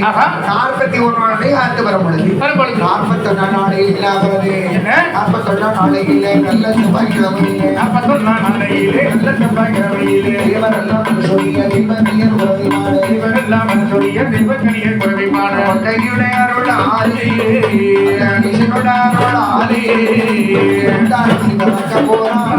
ஆஹா. நாற்பத்தி ஒரு நாளை ஆண்டு வரும் பொழுது. வரும்பொழுது நாற்பத்தொன்னா நாளையில் இல்லாகிறது என்ன? நாற்பத்தொன்னா நாளையில் நல்ல செவ்வாய்க்கிழமையிலே. நாற்பத்தொன்னாம் நாளையிலே. நல்ல செவ்வாய்க்கிழமையிலே. தேவரெல்லாம் சொல்லிய தெய்வநீர் உறவிமான இவரெல்லாம் சொல்லிய தெய்வக்கணியர் குறைவான தாசி வளர்க்க போறான்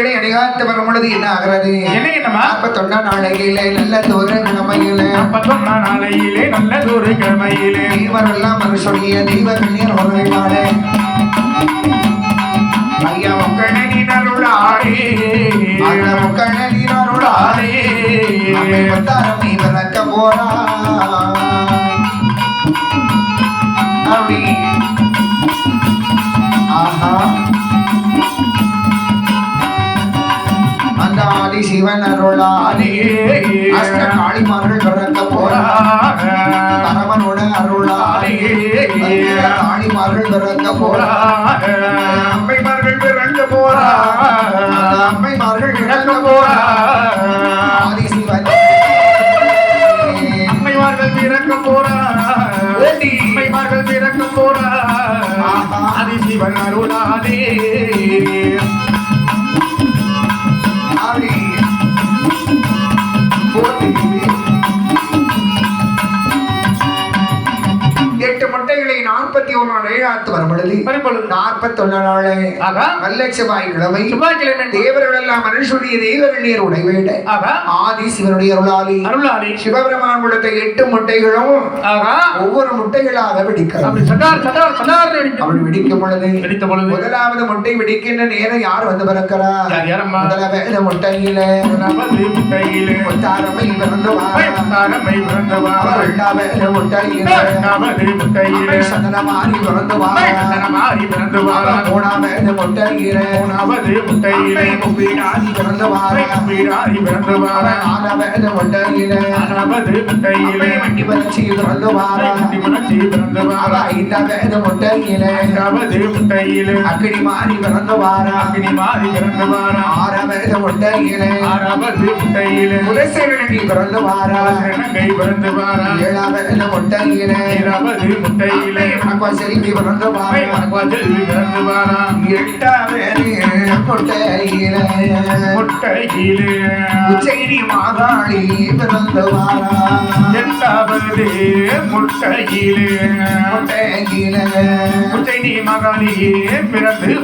எட்டு முட்டைகளை அணிகாத்து வரும் பொழுது என்ன ஆகிறது? என்ன என்னமா நாற்பத்தொன்னா நாளையிலே நல்ல தூர கிழமையிலே. நாற்பத்தொன்னாம் நாளையிலே நல்லதொரு கிழமையிலே. தேவரெல்லாம் மனுஷனுடைய தெய்வ கண்ணீர் உறவிமான ஐயா நீ விளக்க போறா அப்படி சிவன் அருளாலே அஷ்ட காளிமார்கள் பிறக்க போறா கணவனோட அருளாலே காளிமார்கள் பிறக்க போறா அம்மைமார்கள் பிறக்க போறா அம்மைமார்கள் பிறக்க பிறக்க போறா ஆதி சிவன் அம்மைமார்கள் பிறக்க போறா அம்மைமார்கள் பிறக்க போறா ஆதிசிவன் அருளாலே. பொழுது வரும்பொழுது நாற்பத்தி ஒன்னு நாளை ஆகா நல்ல செவ்வாய் கிழமை தேவர்கள் எல்லாம் மனுஷனுடைய தெய்வ நீர் உடைவேட ஆதி சிவனுடைய அருளாளி அருளாலே. சிவபெருமான் கொடுத்த எட்டு முட்டைகளும் ஒவ்வொரு முட்டைகளாக சட்டார் அப்படி வெடிக்கும் பொழுது வெடித்த பொழுது முதலாவது முட்டை வெடிக்கின்ற நேரம் யார் வந்து பிறக்கிறா யார் யாரம்மா? முதலாவது முட்டையில? நமது முட்டையிலே? முத்தாரமை பிறந்து வா தாரமை பிறந்தவா இரண்டாவது முட்டையில? நமது முட்டையிலே? சந்தனமாரி பிறந்து வா மாறி பிறந்தவா மூணாவது முட்டையில. நமது முட்டையிலே. முப்பீடாதி பிறந்து வா வீராரி பிறந்தவா நாலாவது முட்டையில. நமது முட்டையிலே. வண்டி பறிச்சு பிறந்து வா மனச்சி பிறந்தவா ஐந்தாவது முட்டையில. நமது முட்டையிலே. அக்கினி மாறி பிறந்து வாரா அக்னி மாறி பிறந்தவா ஆறாவது முட்டையில. ஆறாவது முட்டையிலே. முரசேனி பிறந்து வாரா கை பிறந்தவாரா ஏழாவது முட்டையில. ஏழாவது முட்டையிலே. செல்வி பிறந்து வாரா செல்வி பிறந்தவாரா எட்டாவது முட்டையில முட்டையிலே உச்சைரி மாகாளி பிறந்து வாரா எட்டாவது முட்டையிலே. முட்டையில. முட்டைனி மகளியே பிறந்து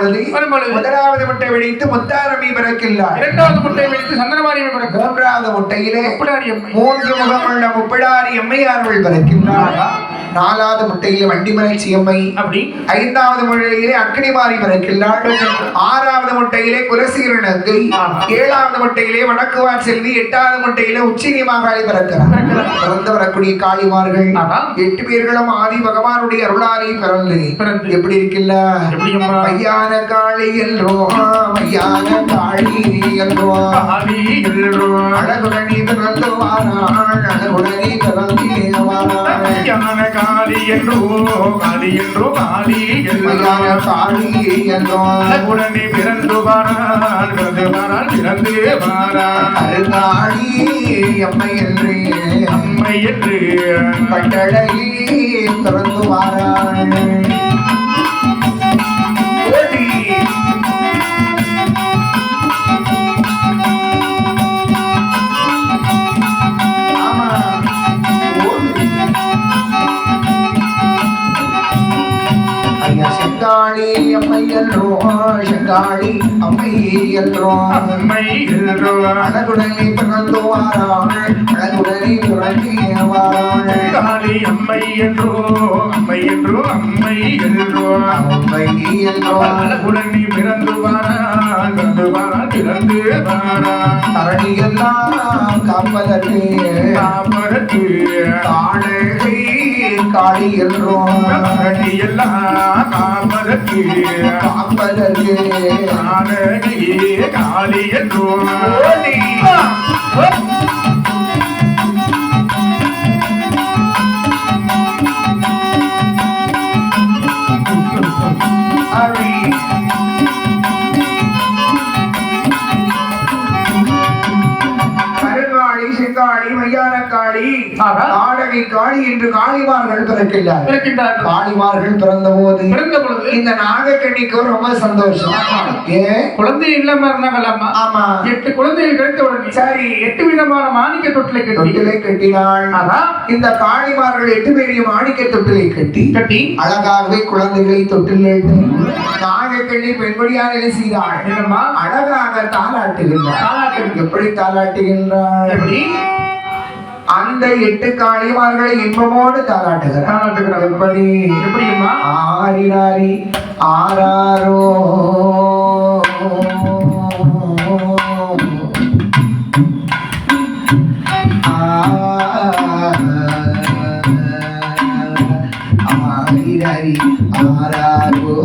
பொழுது முதலாவது முட்டை வெடித்து முத்தாரமி பிறக்கில்லார் இரண்டாவது முட்டை வைத்து சந்தனமாரி பிறக்க மூன்றாவது முட்டையிலே மூன்று முகமுள்ள முப்பிடாரி எம்மையார்கள் பிறக்கின்றார்? நாலாவது முட்டையிலே வண்டிமலை சியம்மை அப்படி ஐந்தாவது முட்டையிலே அக்னிமாரி பிறக்கின்றாள் ஆறாவது முட்டையிலே குலசீரனங்கை ஆமா. ஏழாவது முட்டையிலே வடக்குவார் செல்வி எட்டாவது முட்டையிலே உச்சினி மாகாளி பிறக்கிறார். பிறந்து வரக்கூடிய காளிமார்கள். எட்டு பேர்களும் ஆதி பகவானுடைய அருளாரி பிறந்து. எப்படி இருக்கில்ல மையான காளி என்றோ மையான காளி என்றோ அழகுடனி பிறந்து வாராள் அழகுடனி பிறந்து வாராள் காளி என்றோ காளி என்றோ காளி மையான எல்லோ காளி என்றோ உடனே பிறந்து வாரால் பிறந்து வாரால் பிறந்து வாரால் அருங்காளி அம்மை என்று அம்மை என்று. கட்டளை பிறந்து வாராள். பிறந்து வாராள் அழகுடனே பிறந்து வாராள் காளி அம்மை என்றோ அம்மை என்றோ அம்மை என்றோ அம்மை என்றோ உடனே பிறந்து வாரால் பிறந்து வாரால் பிறந்து வாரால் தரணியெல்லாம் காப்பதற்கு தாமரத்து காணலை காளி என்றோம் காரணி எல்லாம் காளி ஓடி. அரி. கருங்காளி செங்காளி மையானக்காளி ஆஹா. நாடகை காளி என்று காளிமார்கள் பிறக்கின்றார்கள். காளிமார்கள் பிறந்த போது பிறந்த பொழுது இந்த நாகக்கண்ணிக்கு ரொம்ப சந்தோஷம். ஏன் குழந்தை இல்லாம இருந்தாங்களாமா ஆமா. எட்டு குழந்தைகள் கிடைத்த உடனே சரி. எட்டு விதமான மாணிக்க தொட்டிலை கட்டி தொட்டிலை கட்டினாள். இந்த காளிமார்கள் எட்டு பேரையும் மாணிக்க தொட்டிலை கட்டி கட்டி. அழகாகவே குழந்தைகளை தொட்டிலிட்டு நாகக்கண்ணி பெண்கொடியாக என்ன செய்தாள் என்னம்மா? அழகாக தாளாட்டுகின்றாள் தாலாட்டு எப்படி தாளாட்டுகின்றாள் எப்படி? அந்த எட்டு காளிமார்களை இன்பமோடு தாளாட்டுகிறார் தாலாட்டுகிறார் எப்படி எப்படிம்மா ஆரிராரி ஆராரோ ஆரிராரி ஆராரோ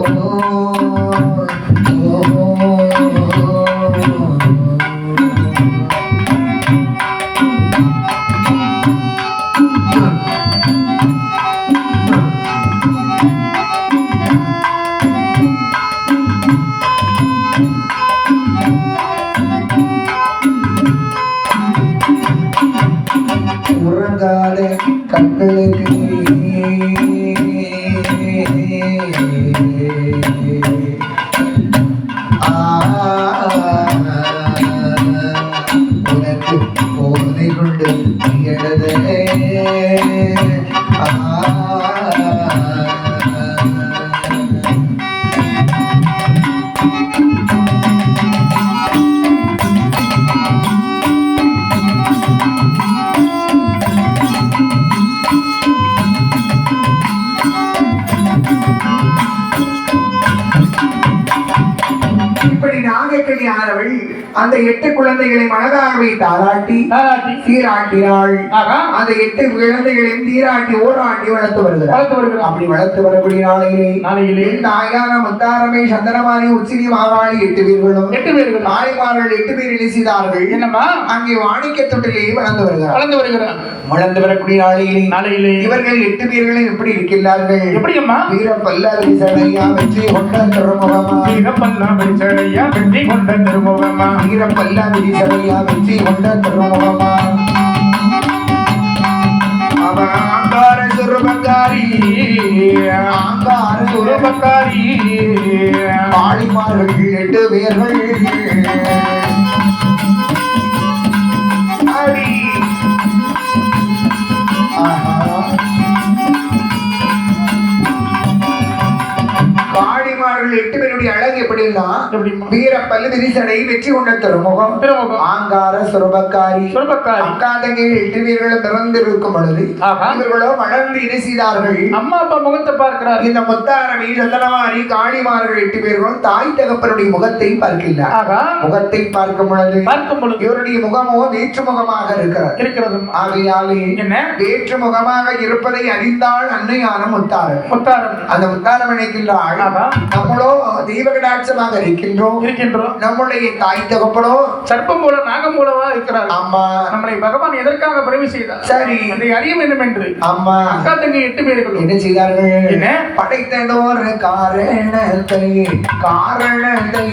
அந்த எட்டு குழந்தைகளை மனதாகவே தாலாட்டி சீராட்டினாள். அந்த எட்டு குழந்தைகளையும் தீராட்டி ஓராட்டி வளர்த்து வருகிறார். அப்படி வளர்த்து வரக்கூடிய நாளையிலே நாளையிலே. தாயான முத்தாரமே சந்தனமாரி உச்சினி மாகாளி எட்டு பேர்களும் எட்டு பேர்கள் தாய்மார்கள் எட்டு பேர் என்ன செய்தார்கள். என்னம்மா? அங்கே வாணிக்க தொட்டிலே வளர்ந்து வருகிறார். வளர்ந்து வருகிறார். வளர்ந்து வரக்கூடிய நாளையிலே நாளையிலே. இவர்கள் எட்டு பேர்களும் எப்படி இருக்கின்றார்கள்? எப்படியம்மா? வீர பல்லவி சடையா வெற்றி கொண்ட திருமுகமா? வீரப்பல்லாம் பிடிச்சடையா வெற்றி கொண்ட திருமுகமா? வீர பல்லவி சடையா வெற்றி கொண்ட திருமுகமா அவன் ஆங்கார சுரபங்காரி ஆங்கார சுரப பாடிமார்கள் எட்டு பேர்கள் வீரப்பல்லு விரிசடை வெற்றி கொண்ட திருமுகம் ஆங்கார சுரபக்காரி. சுரபக்காரி. அக்கா தங்கை எட்டு வீரர்களும் பிறந்து இருக்கும் பொழுது இவர்களோ வளர்ந்து என்ன செய்தார்கள் அம்மா அப்பா முகத்தை பார்க்கிறார். இந்த முத்தாரவி சந்தனமாரி காளிமார்கள் எட்டு பேர்களும் தாய் தகப்பனுடைய முகத்தை பார்க்கின்றார். முகத்தை பார்க்கும் பொழுது பார்க்கும் பொழுது இவருடைய முகமோ வேற்று முகமாக இருக்கிறது. ஆகையாலே என்ன? வேற்று முகமாக இருப்பதை அறிந்தாள் அன்னையான முத்தாரன். முத்தாரம் அந்த முத்தாரம் நினைக்கின்றாள் நம்மளோ தெய்வகடாட்சமாக இருக்கின்றோம். இருக்கின்றோம். நம்முடைய தாய் தகப்பனோ சர்ப்பம் போல நாகம் போலவா இருக்கிறார் அம்மா. நம்மளை பகவான் எதற்காக பிறவி செய்தார்? சரி. அதை அறிய வேண்டும் என்று அம்மா. அக்கா தங்கை எட்டு பேர்களும் என்ன செய்தார்கள்? என்ன? படைத்ததோர் காரணத்தை காரணத்தை